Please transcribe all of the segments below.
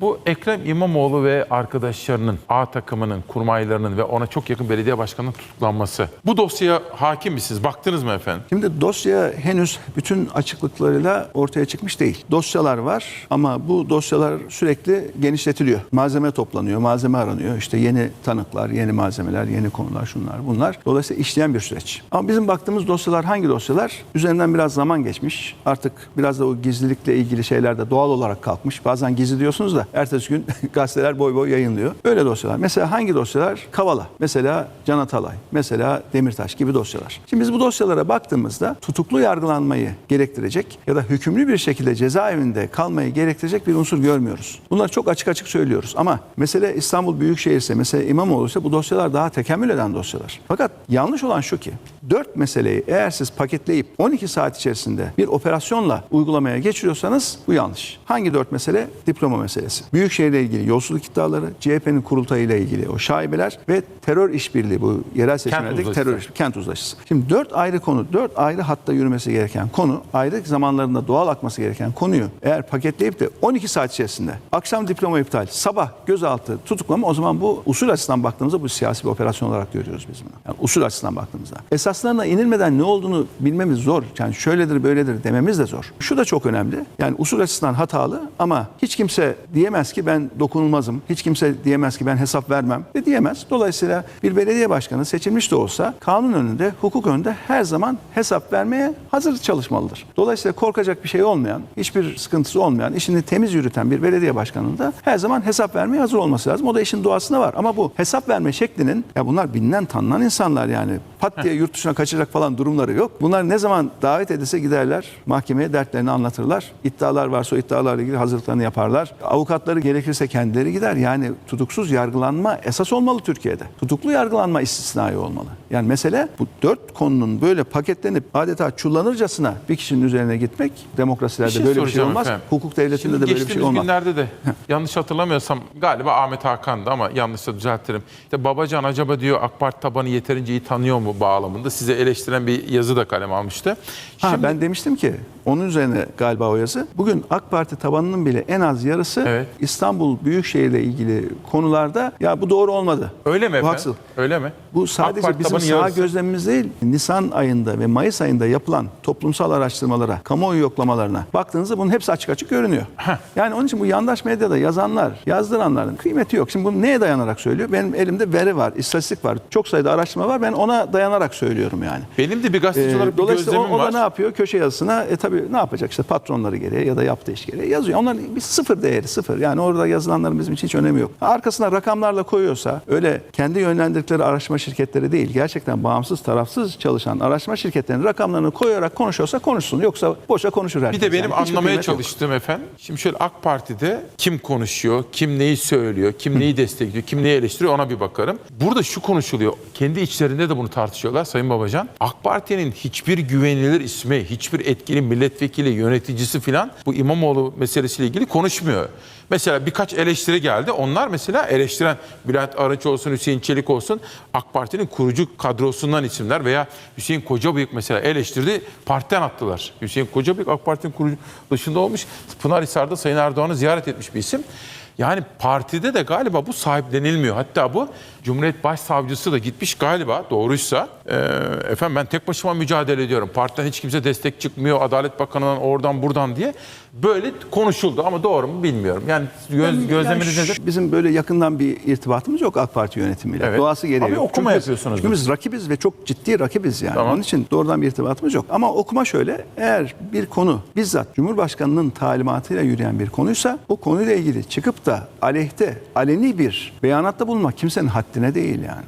Bu Ekrem İmamoğlu ve arkadaşlarının, A takımının, kurmaylarının ve ona çok yakın belediye başkanının tutuklanması. Bu dosyaya hakim misiniz? Baktınız mı efendim? Şimdi dosya henüz bütün açıklıklarıyla ortaya çıkmış değil. Dosyalar var ama bu dosyalar sürekli genişletiliyor. Malzeme toplanıyor, malzeme aranıyor. İşte yeni tanıklar, yeni malzemeler, yeni konular, şunlar bunlar. Dolayısıyla işleyen bir süreç. Ama bizim baktığımız dosyalar hangi dosyalar? Üzerinden biraz zaman geçmiş. Artık biraz da o gizlilikle ilgili şeyler de doğal olarak kalkmış. Bazen gizli diyorsunuz da ertesi gün gazeteler boy boy yayınlıyor. Öyle dosyalar. Mesela hangi dosyalar? Kavala. Mesela Can Atalay. Mesela Demirtaş gibi dosyalar. Şimdi biz bu dosyalara baktığımızda tutuklu yargılanmayı gerektirecek ya da hükümlü bir şekilde cezaevinde kalmayı gerektirecek bir unsur görmüyoruz. Bunları çok açık açık söylüyoruz. Ama mesele İstanbul Büyükşehir ise, mesele İmamoğlu ise bu dosyalar daha tekemmül eden dosyalar. Fakat yanlış olan şu ki dört meseleyi eğer siz paketleyip 12 saat içerisinde bir operasyonla uygulamaya geçiriyorsanız bu yanlış. Hangi dört mesele? Diploma meselesi. Büyükşehir'le ilgili yolsuzluk iddiaları, CHP'nin kurultayıyla ilgili o şaibeler ve terör işbirliği bu yerel seçimlerdeki uzlaşısı. terör iş- kent uzlaşısı. Şimdi dört ayrı konu, dört ayrı hatta yürümesi gereken konu, ayrı zamanlarında doğal akması gereken konuyu eğer paketleyip de 12 saat içerisinde akşam diploma iptal, sabah gözaltı tutuklama o zaman bu usul açısından baktığımızda bu siyasi bir operasyon olarak görüyoruz biz bunu. Yani usul açısından baktığımızda. Esaslarına inilmeden ne olduğunu bilmemiz zor. Yani şöyledir böyledir dememiz de zor. Şu da çok önemli. Yani usul açısından hatalı ama hiç kimse diyemez ki ben dokunulmazım. Hiç kimse diyemez ki ben hesap vermem ve diyemez. Dolayısıyla bir belediye başkanı seçilmiş de olsa kanun önünde, hukuk önünde her zaman hesap vermeye hazır çalışmalıdır. Dolayısıyla korkacak bir şey olmayan, hiçbir sıkıntısı olmayan, işini temiz yürüten bir belediye başkanının da her zaman hesap vermeye hazır olması lazım. O da işin doğasında var. Ama bu hesap verme şeklinin, ya bunlar bilinen tanınan insanlar yani. Pat diye yurt dışına kaçacak falan durumları yok. Bunlar ne zaman davet edilse giderler, mahkemeye dertlerini anlatırlar. İddialar varsa o iddialarla ilgili hazırlıklarını yaparlar. Avukatları gerekirse kendileri gider. Yani tutuksuz yargılanma esas olmalı Türkiye'de. Tutuklu yargılanma istisnai olmalı. Yani mesele bu dört konunun böyle paketlenip adeta çullanırcasına bir kişinin üzerine gitmek demokrasilerde Bir şey böyle bir şey olmaz. efendim. Hukuk devletinde Şimdi de böyle bir şey olmaz. günlerde de yanlış hatırlamıyorsam galiba Ahmet Hakan'dı ama yanlışsa düzeltirim. İşte Babacan acaba diyor AK Parti tabanı yeterince iyi tanıyor mu bağlamında size eleştiren bir yazı da kalem almıştı. Ha, Şimdi ben demiştim ki onun üzerine galiba o yazı. Bugün AK Parti tabanının bile en az yarısı Evet. İstanbul Büyükşehir'le ilgili konularda ya bu doğru olmadı. öyle mi Bu efendim? haksız. Öyle mi? Bu sadece bizim sağ yarısı. gözlemimiz değil. Nisan ayında ve Mayıs ayında yapılan toplumsal araştırmalara, kamuoyu yoklamalarına baktığınızda bunun hepsi açık açık görünüyor. Yani onun için bu yandaş medyada yazanlar, yazdıranların kıymeti yok. Şimdi bunu neye dayanarak söylüyor? Benim elimde veri var, istatistik var. Çok sayıda araştırma var. Ben ona dayanarak söylüyorum yani. Benim de bir gazeteci Ee, olarak bir Dolayısıyla o, gözlemim o da var. ne yapıyor? Köşe yazısına e tabii ne yapacak işte patronları gereği ya da yaptığı iş gereği yazıyor. Onların bir sıfır değeri sıfır. Yani orada yazılanların bizim için hiç önemi yok. Arkasına rakamlarla koyuyorsa öyle kendi yönlendirdikleri araştırma şirketleri değil gerçekten bağımsız tarafsız çalışan araştırma şirketlerinin rakamlarını koyarak konuşuyorsa konuşsun. Yoksa boşa konuşur herkes. Bir de benim Yani anlamaya kıymeti yok. çalıştığım efendim. Şimdi şöyle AK Parti'de kim konuşuyor, kim neyi söylüyor, kim neyi destekliyor, kim neyi eleştiriyor ona bir bakarım. Burada şu konuşuluyor. Kendi içlerinde de bunu tartışıyorlar Sayın Babacan. AK Parti'nin hiçbir güvenilir ismi, hiçbir etkili milletvekili, yöneticisi falan bu İmamoğlu meselesiyle ilgili konuşmuyor. Mesela birkaç eleştiri geldi. Onlar mesela eleştiren Bülent Arınç olsun, Hüseyin Çelik olsun AK Parti'nin kurucu kadrosundan isimler veya Hüseyin Kocabıyık mesela eleştirdi. Partiden attılar. Hüseyin Kocabıyık AK Parti'nin kurucu dışında olmuş. Pınarhisar'da Sayın Erdoğan'ı ziyaret etmiş bir isim. Yani partide de galiba bu sahiplenilmiyor. Hatta bu Cumhuriyet Başsavcısı da gitmiş galiba doğruysa. E, efendim ben tek başıma mücadele ediyorum. Partiden hiç kimse destek çıkmıyor. Adalet Bakanı'ndan oradan buradan diye. Böyle konuşuldu ama doğru mu bilmiyorum. Yani göz, gözleminiz Yani nedir? Bizim böyle yakından bir irtibatımız yok AK Parti yönetimiyle. Evet. Doğası gereği Ama yok. okuma Çünkü- yapıyorsunuz Çünkü biz rakibiz ve çok ciddi rakibiz yani. Tamam. Onun için doğrudan bir irtibatımız yok. Ama okuma şöyle. Eğer bir konu bizzat Cumhurbaşkanı'nın talimatıyla yürüyen bir konuysa o konuyla ilgili çıkıp da aleyhte, aleni bir beyanatta bulunmak kimsenin haddine değil yani.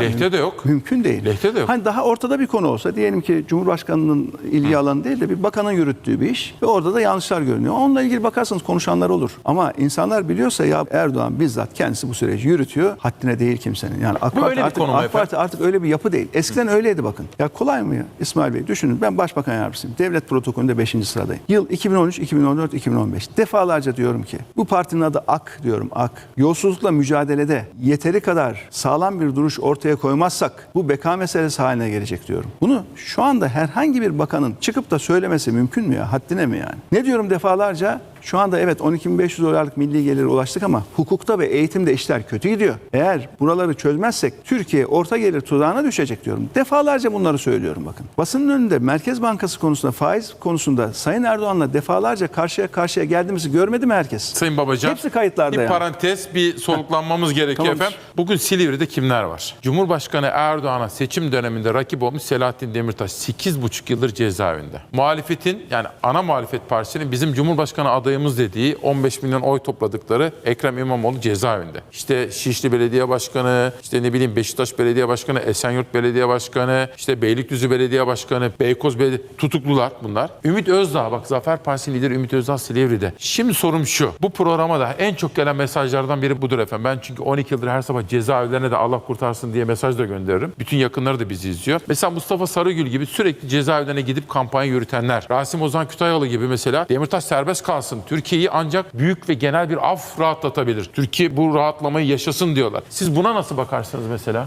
Lehte müm- de yok. Mümkün değil. Lehte de yok. Hani daha ortada bir konu olsa diyelim ki Cumhurbaşkanı'nın ilgi alanı değil de bir bakanın yürüttüğü bir iş ve orada da yanlışlar görünüyor. Onunla ilgili bakarsanız konuşanlar olur. Ama insanlar biliyorsa ya Erdoğan bizzat kendisi bu süreci yürütüyor. Haddine değil kimsenin. Yani AK Parti, artık, AK Parti artık öyle bir yapı değil. Eskiden öyleydi bakın. Ya kolay mı ya İsmail Bey? Düşünün ben başbakan yardımcısıyım. Devlet protokolünde 5. sıradayım. Yıl 2013, 2014, 2015. Defalarca diyorum ki bu partinin adı AK diyorum AK. Yolsuzlukla mücadelede yeteri kadar sağlam bir duruş ortaya koymazsak bu beka meselesi haline gelecek diyorum. Bunu şu anda herhangi bir bakanın çıkıp da söylemesi mümkün mü ya? Haddine mi yani? Ne diyorum defalarca? Şu anda evet 12.500 dolarlık milli gelire ulaştık ama hukukta ve eğitimde işler kötü gidiyor. Eğer buraları çözmezsek Türkiye orta gelir tuzağına düşecek diyorum. Defalarca bunları söylüyorum bakın. Basının önünde Merkez Bankası konusunda faiz konusunda Sayın Erdoğan'la defalarca karşıya karşıya geldiğimizi görmedi mi herkes? Sayın Babacan. Hepsi kayıtlarda Bir yani. parantez, bir soluklanmamız gerekiyor Tamamdır. efendim. Bugün Silivri'de kimler var? Cumhurbaşkanı Erdoğan'a seçim döneminde rakip olmuş Selahattin Demirtaş 8,5 yıldır cezaevinde. Muhalefetin yani ana muhalefet partisinin bizim Cumhurbaşkanı adayımız dediği 15 milyon oy topladıkları Ekrem İmamoğlu cezaevinde. İşte Şişli Belediye Başkanı, işte ne bileyim Beşiktaş Belediye Başkanı, Esenyurt Belediye Başkanı, işte Beylikdüzü Belediye Başkanı, Beykoz Belediye tutuklular bunlar. Ümit Özdağ bak Zafer Partisi lideri Ümit Özdağ Silivri'de. Şimdi sorum şu. Bu programa da en çok gelen mesajlardan biri budur efendim. Ben çünkü 12 yıldır her sabah cezaevlerine de Allah kurtarsın diye mesaj da gönderirim. Bütün yakınları da bizi izliyor. Mesela Mustafa Sarıgül gibi sürekli cezaevlerine gidip kampanya yürütenler. Rasim Ozan Kütahyalı gibi mesela Demirtaş serbest kalsın. Türkiye'yi ancak büyük ve genel bir af rahatlatabilir. Türkiye bu rahatlamayı yaşasın diyorlar. Siz buna nasıl bakarsınız mesela?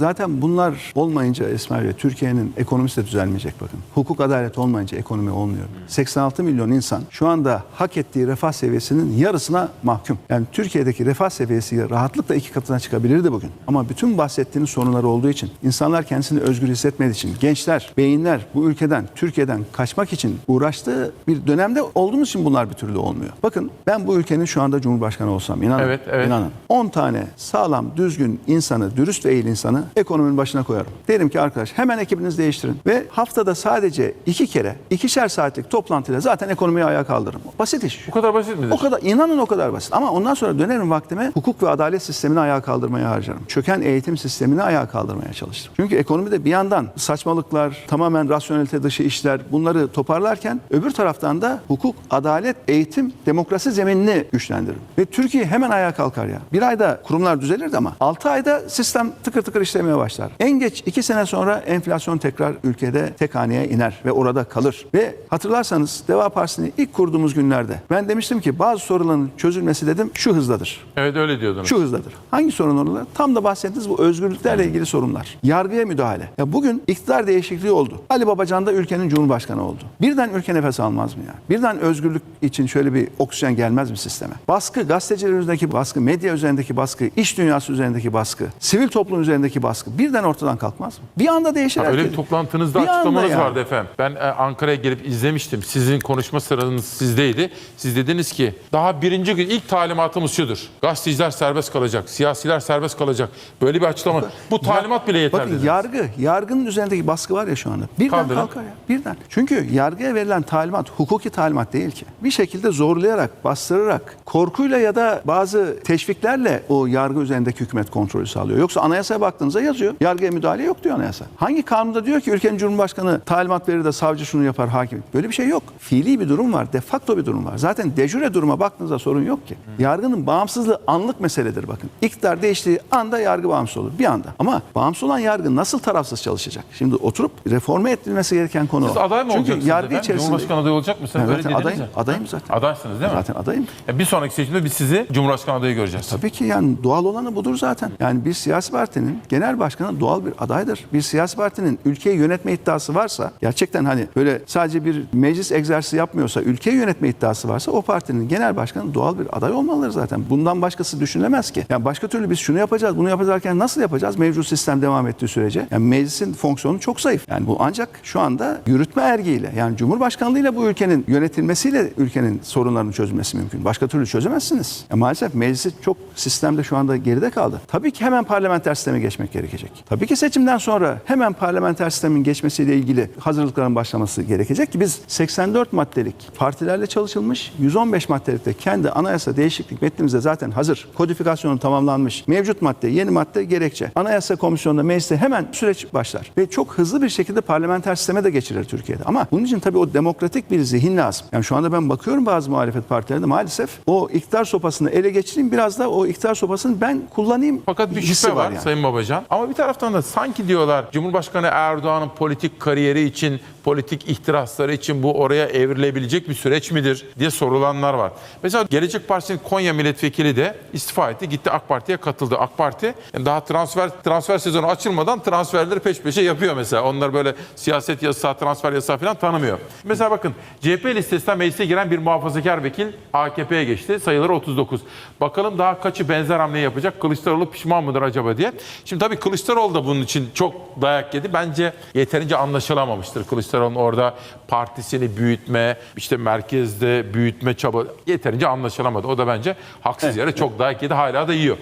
Zaten bunlar olmayınca Esmer Bey, Türkiye'nin ekonomisi de düzelmeyecek bakın. Hukuk adalet olmayınca ekonomi olmuyor. 86 milyon insan şu anda hak ettiği refah seviyesinin yarısına mahkum. Yani Türkiye'deki refah seviyesi rahatlıkla iki katına çıkabilirdi bugün. Ama bütün bahsettiğiniz sorunlar olduğu için, insanlar kendisini özgür hissetmediği için, gençler, beyinler bu ülkeden, Türkiye'den kaçmak için uğraştığı bir dönemde olduğumuz için bunlar bir türlü olmuyor. Bakın ben bu ülkenin şu anda Cumhurbaşkanı olsam inanın. Evet, evet. inanın. 10 tane sağlam, düzgün insanı, dürüst ve eğil insanı ekonominin başına koyarım. Derim ki arkadaş hemen ekibinizi değiştirin ve haftada sadece iki kere, ikişer saatlik toplantıyla zaten ekonomiyi ayağa kaldırırım. Basit iş. Bu kadar basit midir? O kadar inanın o kadar basit. Ama ondan sonra dönerim vaktime hukuk ve adalet sistemini ayağa kaldırmaya harcarım. Çöken eğitim sistemini ayağa kaldırmaya çalışırım. Çünkü ekonomide bir yandan saçmalıklar, tamamen rasyonelite dışı işler bunları toparlarken öbür taraftan da hukuk, adalet, eğitim, demokrasi zeminini güçlendiririm. Ve Türkiye hemen ayağa kalkar ya. Bir ayda kurumlar düzelirdi ama 6 ayda sistem tıkır tıkır işlemeye başlar. En geç 2 sene sonra enflasyon tekrar ülkede tek haneye iner ve orada kalır. Ve hatırlarsanız Deva Partisi'ni ilk kurduğumuz günlerde ben demiştim ki bazı soruların çözülmesi dedim şu hızdadır. Evet öyle diyordunuz. Şu hızdadır. Hangi sorun onlar? Tam da bahsettiğiniz bu özgürlüklerle ilgili sorunlar. Yargıya müdahale. Ya bugün iktidar değişikliği oldu. Ali Babacan da ülkenin cumhurbaşkanı oldu. Birden ülke nefes almaz mı ya? Birden özgürlük için şöyle bir oksijen gelmez mi sisteme? Baskı, gazeteciler üzerindeki baskı, medya üzerindeki baskı, iş dünyası üzerindeki baskı, sivil toplum üzerindeki baskı birden ortadan kalkmaz mı? Bir anda değişir. Ha, Öyle bir toplantınızda Bir açıklamanız yani. vardı efendim. Ben e, Ankara'ya gelip izlemiştim. Sizin konuşma sıranız sizdeydi. Siz dediniz ki daha birinci gün ilk talimatımız şudur. Gazeteciler serbest kalacak, siyasiler serbest kalacak. Böyle bir açıklama. Bu talimat bile yeter Bakın dediniz. yargı, yargının üzerindeki baskı var ya şu anda. Birden Kaldırın. kalkar ya. Birden. Çünkü yargıya verilen talimat hukuki talimat değil ki. Bir şekilde zorlayarak, bastırarak, korkuyla ya da bazı teşviklerle o yargı üzerindeki hükümet kontrolü sağlıyor. Yoksa anayasaya baktığınızda yazıyor. Yargıya müdahale yok diyor anayasa. Hangi kanunda diyor ki ülkenin cumhurbaşkanı talimat verir de savcı şunu yapar hakim. Böyle bir şey yok. Fiili bir durum var. De facto bir durum var. Zaten de jure duruma baktığınızda sorun yok ki. Yargının bağımsızlığı anlık meseledir bakın. İktidar değiştiği anda yargı bağımsız olur. Bir anda. Ama bağımsız olan yargı nasıl tarafsız çalışacak? Şimdi oturup reforme edilmesi gereken konu Siz o. aday mı Çünkü olacaksınız yargı efendim? içerisinde... Cumhurbaşkanı adayı olacak mısınız? Ben Öyle zaten dediniz adayım, ya. adayım zaten. Adaysınız değil mi? Zaten adayım. E, Bir sonraki seçimde biz sizi Cumhurbaşkanı adayı göreceğiz. Tabii ki yani doğal olanı budur zaten. Yani bir siyasi partinin genel başkanı doğal bir adaydır. Bir siyasi partinin ülkeyi yönetme iddiası varsa gerçekten hani böyle sadece bir meclis egzersizi yapmıyorsa ülkeyi yönetme iddiası varsa o partinin genel başkanı doğal bir aday olmalıdır zaten. Bundan başkası düşünülemez ki. Yani başka türlü biz şunu yapacağız bunu yapacağız nasıl yapacağız? Mevcut sistem devam ettiği sürece. Yani meclisin fonksiyonu çok zayıf. Yani bu ancak şu anda yürütme ergiyle yani Cumhurbaşkanlığıyla bu ülkenin yönetilmesiyle ülkenin sorunlarının çözülmesi mümkün. Başka türlü çözemezsiniz. Ya maalesef meclisi çok sistemde şu anda geride kaldı. Tabii ki hemen parlamenter sisteme geçmek gerekecek. Tabii ki seçimden sonra hemen parlamenter sistemin geçmesiyle ilgili hazırlıkların başlaması gerekecek ki biz 84 maddelik partilerle çalışılmış, 115 maddelik de kendi anayasa değişiklik metnimizde zaten hazır. Kodifikasyonu tamamlanmış. Mevcut madde, yeni madde, gerekçe. Anayasa komisyonunda mecliste hemen süreç başlar. Ve çok hızlı bir şekilde parlamenter sisteme de geçirir Türkiye'de. Ama bunun için tabii o demokratik bir zihin lazım. Yani şu anda ben bakıyorum bazı muhalefet partilerinde maalesef o iktidar sopasını ele geçireyim biraz da o iktidar sopasını ben kullanayım Fakat bir şüphe var, yani. Sayın Babacan. Hocam. Ama bir taraftan da sanki diyorlar Cumhurbaşkanı Erdoğan'ın politik kariyeri için, politik ihtirasları için bu oraya evrilebilecek bir süreç midir diye sorulanlar var. Mesela Gelecek Partisi'nin Konya milletvekili de istifa etti. Gitti AK Parti'ye katıldı. AK Parti daha transfer transfer sezonu açılmadan transferleri peş peşe yapıyor mesela. Onlar böyle siyaset yasağı, transfer yasağı falan tanımıyor. Mesela bakın CHP listesinden meclise giren bir muhafazakar vekil AKP'ye geçti. Sayıları 39. Bakalım daha kaçı benzer hamle yapacak? Kılıçdaroğlu pişman mıdır acaba diye. Şimdi tabii Kılıçdaroğlu da bunun için çok dayak yedi. Bence yeterince anlaşılamamıştır Kılıçdaroğlu'nun orada partisini büyütme, işte merkezde büyütme çaba yeterince anlaşılamadı. O da bence haksız yere çok dayak yedi. Hala da yiyor.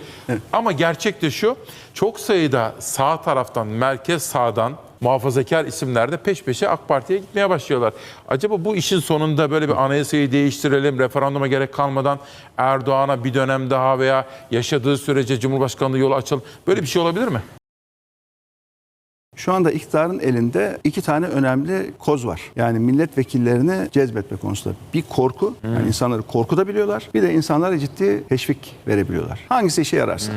Ama gerçek de şu. Çok sayıda sağ taraftan, merkez sağdan muhafazakar isimler de peş peşe AK Parti'ye gitmeye başlıyorlar. Acaba bu işin sonunda böyle bir anayasayı değiştirelim, referanduma gerek kalmadan Erdoğan'a bir dönem daha veya yaşadığı sürece Cumhurbaşkanlığı yolu açalım. Böyle bir şey olabilir mi? Şu anda iktidarın elinde iki tane önemli koz var. Yani milletvekillerini cezbetme konusunda. Bir korku, yani insanları korkutabiliyorlar. Bir de insanlara ciddi teşvik verebiliyorlar. Hangisi işe yararsa.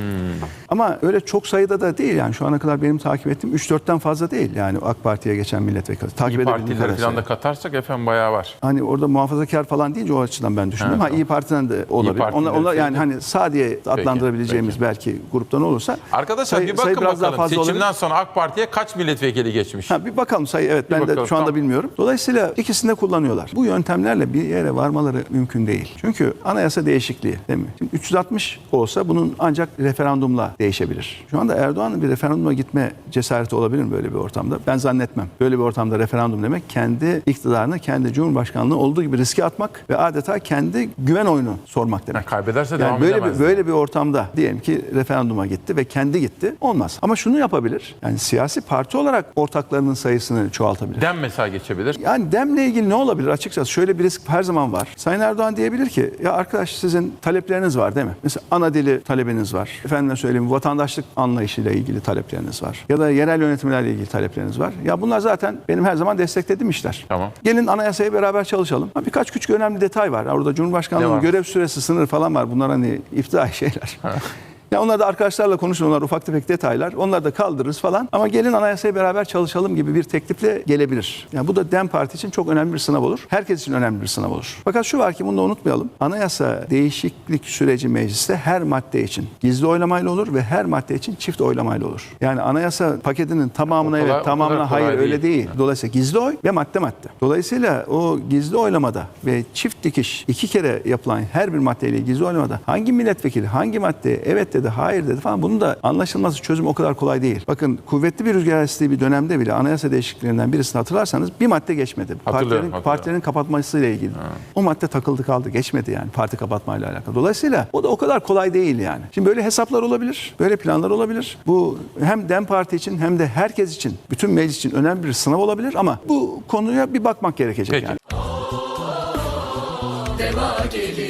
Ama öyle çok sayıda da değil yani şu ana kadar benim takip ettiğim 3-4'ten fazla değil yani AK Parti'ye geçen milletvekili. Takip İyi Partileri falan da sayı. katarsak efendim bayağı var. Hani orada muhafazakar falan deyince o açıdan ben düşündüm. Ha, ha, İyi Parti'den de olabilir. Parti'den onlar, onlar yani hani sağ diye adlandırabileceğimiz belki gruptan olursa. Arkadaşlar sayı- bir sayı bakın daha bakalım seçimden sonra AK Parti'ye kaç milletvekili geçmiş? Ha, bir bakalım sayı evet ben bakalım, de şu anda tamam. bilmiyorum. Dolayısıyla ikisini de kullanıyorlar. Bu yöntemlerle bir yere varmaları mümkün değil. Çünkü anayasa değişikliği değil mi? Şimdi 360 olsa bunun ancak referandumla değişebilir. Şu anda Erdoğan'ın bir referanduma gitme cesareti olabilir mi böyle bir ortamda? Ben zannetmem. Böyle bir ortamda referandum demek kendi iktidarını, kendi cumhurbaşkanlığı olduğu gibi riske atmak ve adeta kendi güven oyunu sormak demek. Yani kaybederse Yani devam böyle edemez. bir, böyle bir ortamda diyelim ki referanduma gitti ve kendi gitti. Olmaz. Ama şunu yapabilir. Yani siyasi parti olarak ortaklarının sayısını çoğaltabilir. Dem mesela geçebilir. Yani demle ilgili ne olabilir açıkçası? Şöyle bir risk her zaman var. Sayın Erdoğan diyebilir ki ya arkadaş sizin talepleriniz var değil mi? Mesela ana dili talebiniz var. Efendime söyleyeyim vatandaşlık anlayışıyla ilgili talepleriniz var. Ya da yerel yönetimlerle ilgili talepleriniz var. Ya bunlar zaten benim her zaman desteklediğim işler. Tamam. Gelin anayasaya beraber çalışalım. Ha, birkaç küçük önemli detay var. Orada Cumhurbaşkanlığının görev süresi sınırı falan var. Bunlar hani iftira şeyler. Ya onlar da arkadaşlarla konuşun onlar ufak tefek detaylar. Onları da kaldırırız falan. Ama gelin anayasaya beraber çalışalım gibi bir teklifle gelebilir. Yani bu da DEM Parti için çok önemli bir sınav olur. Herkes için önemli bir sınav olur. Fakat şu var ki bunu da unutmayalım. Anayasa değişiklik süreci mecliste her madde için gizli oylamayla olur ve her madde için çift oylamayla olur. Yani anayasa paketinin tamamına kolay- evet tamamına hayır öyle değil. değil. Dolayısıyla gizli oy ve madde madde. Dolayısıyla o gizli oylamada ve çift dikiş iki kere yapılan her bir maddeyle gizli oylamada hangi milletvekili hangi maddeye evet dedi hayır dedi falan bunun da anlaşılması çözüm o kadar kolay değil. Bakın kuvvetli bir rüzgar estiği bir dönemde bile anayasa değişikliklerinden birisini hatırlarsanız bir madde geçmedi. Partilerin, hatırlıyorum. partilerin kapatmasıyla ilgili. O madde takıldı kaldı geçmedi yani parti kapatmayla alakalı. Dolayısıyla o da o kadar kolay değil yani. Şimdi böyle hesaplar olabilir, böyle planlar olabilir. Bu hem DEM Parti için hem de herkes için, bütün meclis için önemli bir sınav olabilir ama bu konuya bir bakmak gerekecek Peki. yani. Deva gelir